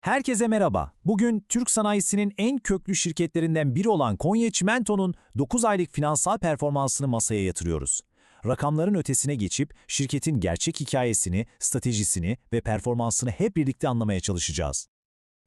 Herkese merhaba. Bugün Türk sanayisinin en köklü şirketlerinden biri olan Konya Çimento'nun 9 aylık finansal performansını masaya yatırıyoruz. Rakamların ötesine geçip şirketin gerçek hikayesini, stratejisini ve performansını hep birlikte anlamaya çalışacağız.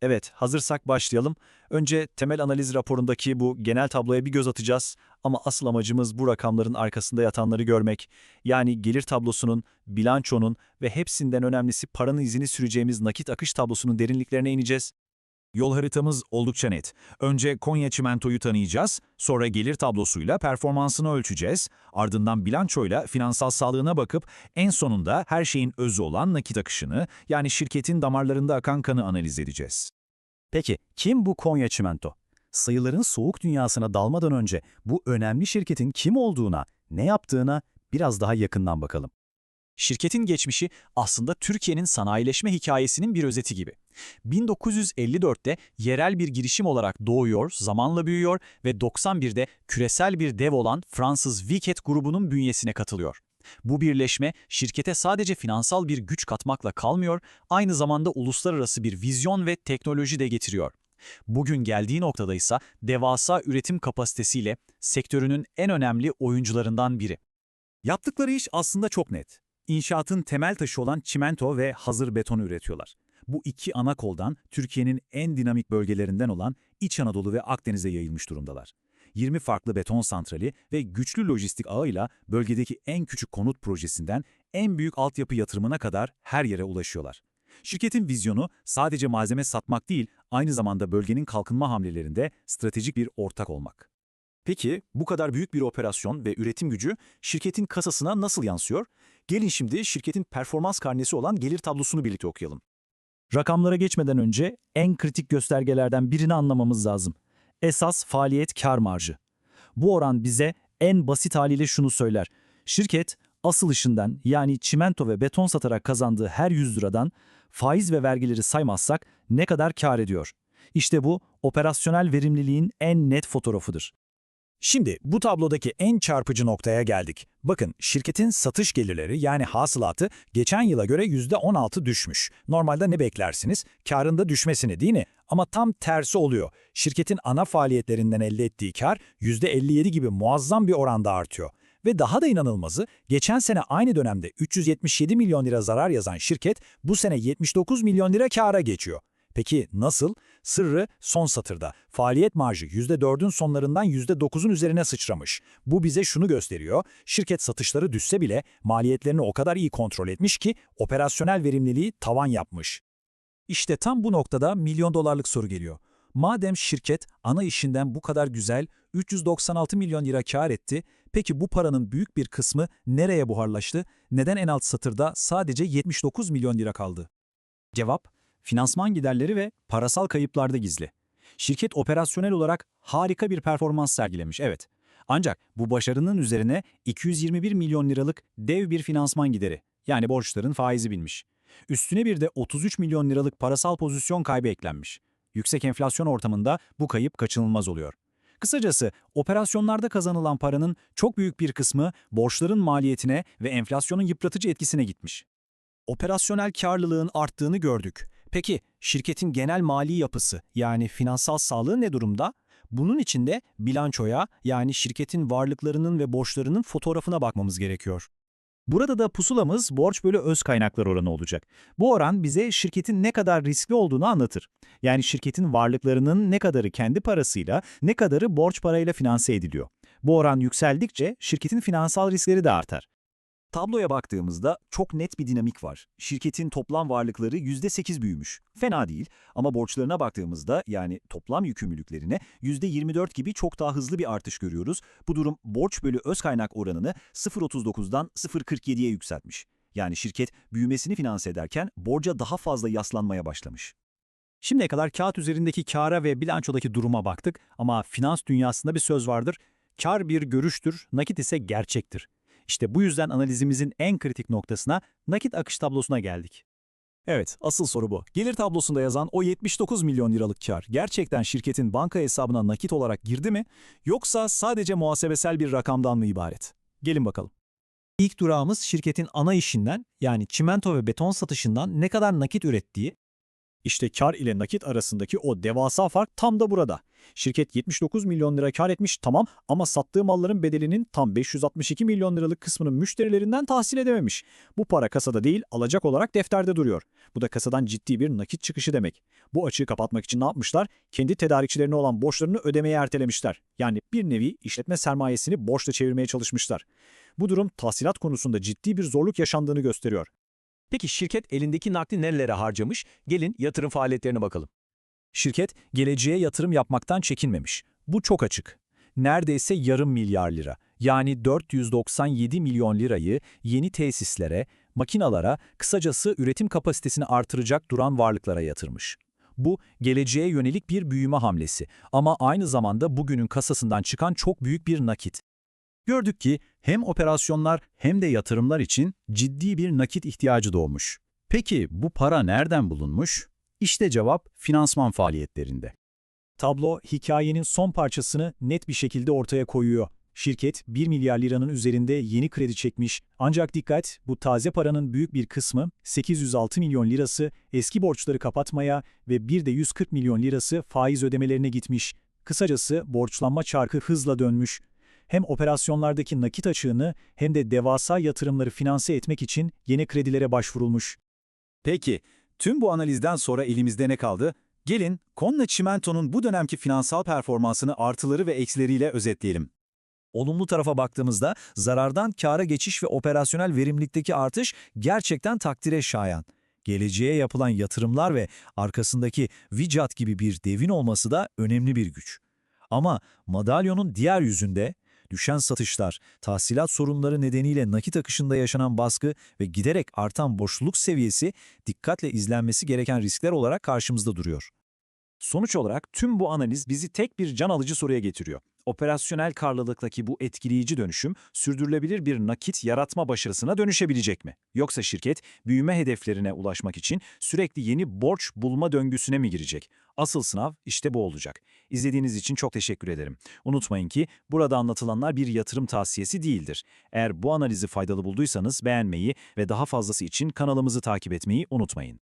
Evet, hazırsak başlayalım. Önce temel analiz raporundaki bu genel tabloya bir göz atacağız ama asıl amacımız bu rakamların arkasında yatanları görmek. Yani gelir tablosunun, bilançonun ve hepsinden önemlisi paranın izini süreceğimiz nakit akış tablosunun derinliklerine ineceğiz. Yol haritamız oldukça net. Önce Konya Çimento'yu tanıyacağız, sonra gelir tablosuyla performansını ölçeceğiz, ardından bilançoyla finansal sağlığına bakıp en sonunda her şeyin özü olan nakit akışını, yani şirketin damarlarında akan kanı analiz edeceğiz. Peki, kim bu Konya Çimento? Sayıların soğuk dünyasına dalmadan önce bu önemli şirketin kim olduğuna, ne yaptığına biraz daha yakından bakalım. Şirketin geçmişi aslında Türkiye'nin sanayileşme hikayesinin bir özeti gibi. 1954'te yerel bir girişim olarak doğuyor, zamanla büyüyor ve 91'de küresel bir dev olan Fransız Vicat grubunun bünyesine katılıyor. Bu birleşme şirkete sadece finansal bir güç katmakla kalmıyor, aynı zamanda uluslararası bir vizyon ve teknoloji de getiriyor. Bugün geldiği noktada ise devasa üretim kapasitesiyle sektörünün en önemli oyuncularından biri. Yaptıkları iş aslında çok net. İnşaatın temel taşı olan çimento ve hazır beton üretiyorlar. Bu iki ana koldan Türkiye'nin en dinamik bölgelerinden olan İç Anadolu ve Akdeniz'e yayılmış durumdalar. 20 farklı beton santrali ve güçlü lojistik ağıyla bölgedeki en küçük konut projesinden en büyük altyapı yatırımına kadar her yere ulaşıyorlar. Şirketin vizyonu sadece malzeme satmak değil, aynı zamanda bölgenin kalkınma hamlelerinde stratejik bir ortak olmak. Peki bu kadar büyük bir operasyon ve üretim gücü şirketin kasasına nasıl yansıyor? Gelin şimdi şirketin performans karnesi olan gelir tablosunu birlikte okuyalım. Rakamlara geçmeden önce en kritik göstergelerden birini anlamamız lazım. Esas faaliyet kar marjı. Bu oran bize en basit haliyle şunu söyler. Şirket asıl işinden yani çimento ve beton satarak kazandığı her 100 liradan faiz ve vergileri saymazsak ne kadar kar ediyor? İşte bu operasyonel verimliliğin en net fotoğrafıdır. Şimdi bu tablodaki en çarpıcı noktaya geldik. Bakın şirketin satış gelirleri yani hasılatı geçen yıla göre %16 düşmüş. Normalde ne beklersiniz? Karında düşmesini değil mi? Ama tam tersi oluyor. Şirketin ana faaliyetlerinden elde ettiği kar %57 gibi muazzam bir oranda artıyor. Ve daha da inanılmazı, geçen sene aynı dönemde 377 milyon lira zarar yazan şirket bu sene 79 milyon lira kâra geçiyor. Peki nasıl? Sırrı son satırda. Faaliyet marjı %4'ün sonlarından %9'un üzerine sıçramış. Bu bize şunu gösteriyor. Şirket satışları düşse bile maliyetlerini o kadar iyi kontrol etmiş ki operasyonel verimliliği tavan yapmış. İşte tam bu noktada milyon dolarlık soru geliyor. Madem şirket ana işinden bu kadar güzel 396 milyon lira kar etti, peki bu paranın büyük bir kısmı nereye buharlaştı? Neden en alt satırda sadece 79 milyon lira kaldı? Cevap, finansman giderleri ve parasal kayıplarda gizli. Şirket operasyonel olarak harika bir performans sergilemiş, evet. Ancak bu başarının üzerine 221 milyon liralık dev bir finansman gideri, yani borçların faizi binmiş. Üstüne bir de 33 milyon liralık parasal pozisyon kaybı eklenmiş. Yüksek enflasyon ortamında bu kayıp kaçınılmaz oluyor. Kısacası operasyonlarda kazanılan paranın çok büyük bir kısmı borçların maliyetine ve enflasyonun yıpratıcı etkisine gitmiş. Operasyonel karlılığın arttığını gördük. Peki şirketin genel mali yapısı yani finansal sağlığı ne durumda? Bunun için de bilançoya yani şirketin varlıklarının ve borçlarının fotoğrafına bakmamız gerekiyor. Burada da pusulamız borç bölü öz kaynaklar oranı olacak. Bu oran bize şirketin ne kadar riskli olduğunu anlatır. Yani şirketin varlıklarının ne kadarı kendi parasıyla, ne kadarı borç parayla finanse ediliyor. Bu oran yükseldikçe şirketin finansal riskleri de artar. Tabloya baktığımızda çok net bir dinamik var. Şirketin toplam varlıkları %8 büyümüş. Fena değil ama borçlarına baktığımızda yani toplam yükümlülüklerine %24 gibi çok daha hızlı bir artış görüyoruz. Bu durum borç bölü öz kaynak oranını 0.39'dan 0.47'ye yükseltmiş. Yani şirket büyümesini finanse ederken borca daha fazla yaslanmaya başlamış. Şimdiye kadar kağıt üzerindeki kâra ve bilançodaki duruma baktık ama finans dünyasında bir söz vardır. Kar bir görüştür, nakit ise gerçektir. İşte bu yüzden analizimizin en kritik noktasına nakit akış tablosuna geldik. Evet, asıl soru bu. Gelir tablosunda yazan o 79 milyon liralık kar gerçekten şirketin banka hesabına nakit olarak girdi mi yoksa sadece muhasebesel bir rakamdan mı ibaret? Gelin bakalım. İlk durağımız şirketin ana işinden yani çimento ve beton satışından ne kadar nakit ürettiği. İşte kar ile nakit arasındaki o devasa fark tam da burada. Şirket 79 milyon lira kar etmiş tamam ama sattığı malların bedelinin tam 562 milyon liralık kısmını müşterilerinden tahsil edememiş. Bu para kasada değil alacak olarak defterde duruyor. Bu da kasadan ciddi bir nakit çıkışı demek. Bu açığı kapatmak için ne yapmışlar? Kendi tedarikçilerine olan borçlarını ödemeyi ertelemişler. Yani bir nevi işletme sermayesini borçla çevirmeye çalışmışlar. Bu durum tahsilat konusunda ciddi bir zorluk yaşandığını gösteriyor. Peki şirket elindeki nakdi nerelere harcamış? Gelin yatırım faaliyetlerine bakalım. Şirket geleceğe yatırım yapmaktan çekinmemiş. Bu çok açık. Neredeyse yarım milyar lira, yani 497 milyon lirayı yeni tesislere, makinalara, kısacası üretim kapasitesini artıracak duran varlıklara yatırmış. Bu, geleceğe yönelik bir büyüme hamlesi ama aynı zamanda bugünün kasasından çıkan çok büyük bir nakit. Gördük ki hem operasyonlar hem de yatırımlar için ciddi bir nakit ihtiyacı doğmuş. Peki bu para nereden bulunmuş? İşte cevap finansman faaliyetlerinde. Tablo hikayenin son parçasını net bir şekilde ortaya koyuyor. Şirket 1 milyar liranın üzerinde yeni kredi çekmiş. Ancak dikkat, bu taze paranın büyük bir kısmı 806 milyon lirası eski borçları kapatmaya ve bir de 140 milyon lirası faiz ödemelerine gitmiş. Kısacası borçlanma çarkı hızla dönmüş. Hem operasyonlardaki nakit açığını hem de devasa yatırımları finanse etmek için yeni kredilere başvurulmuş. Peki, tüm bu analizden sonra elimizde ne kaldı? Gelin, Konna Çimento'nun bu dönemki finansal performansını artıları ve eksileriyle özetleyelim. Olumlu tarafa baktığımızda zarardan kâra geçiş ve operasyonel verimlilikteki artış gerçekten takdire şayan. Geleceğe yapılan yatırımlar ve arkasındaki Vicat gibi bir devin olması da önemli bir güç. Ama madalyonun diğer yüzünde düşen satışlar, tahsilat sorunları nedeniyle nakit akışında yaşanan baskı ve giderek artan boşluk seviyesi dikkatle izlenmesi gereken riskler olarak karşımızda duruyor. Sonuç olarak tüm bu analiz bizi tek bir can alıcı soruya getiriyor. Operasyonel karlılıktaki bu etkileyici dönüşüm sürdürülebilir bir nakit yaratma başarısına dönüşebilecek mi? Yoksa şirket büyüme hedeflerine ulaşmak için sürekli yeni borç bulma döngüsüne mi girecek? Asıl sınav işte bu olacak. İzlediğiniz için çok teşekkür ederim. Unutmayın ki burada anlatılanlar bir yatırım tavsiyesi değildir. Eğer bu analizi faydalı bulduysanız beğenmeyi ve daha fazlası için kanalımızı takip etmeyi unutmayın.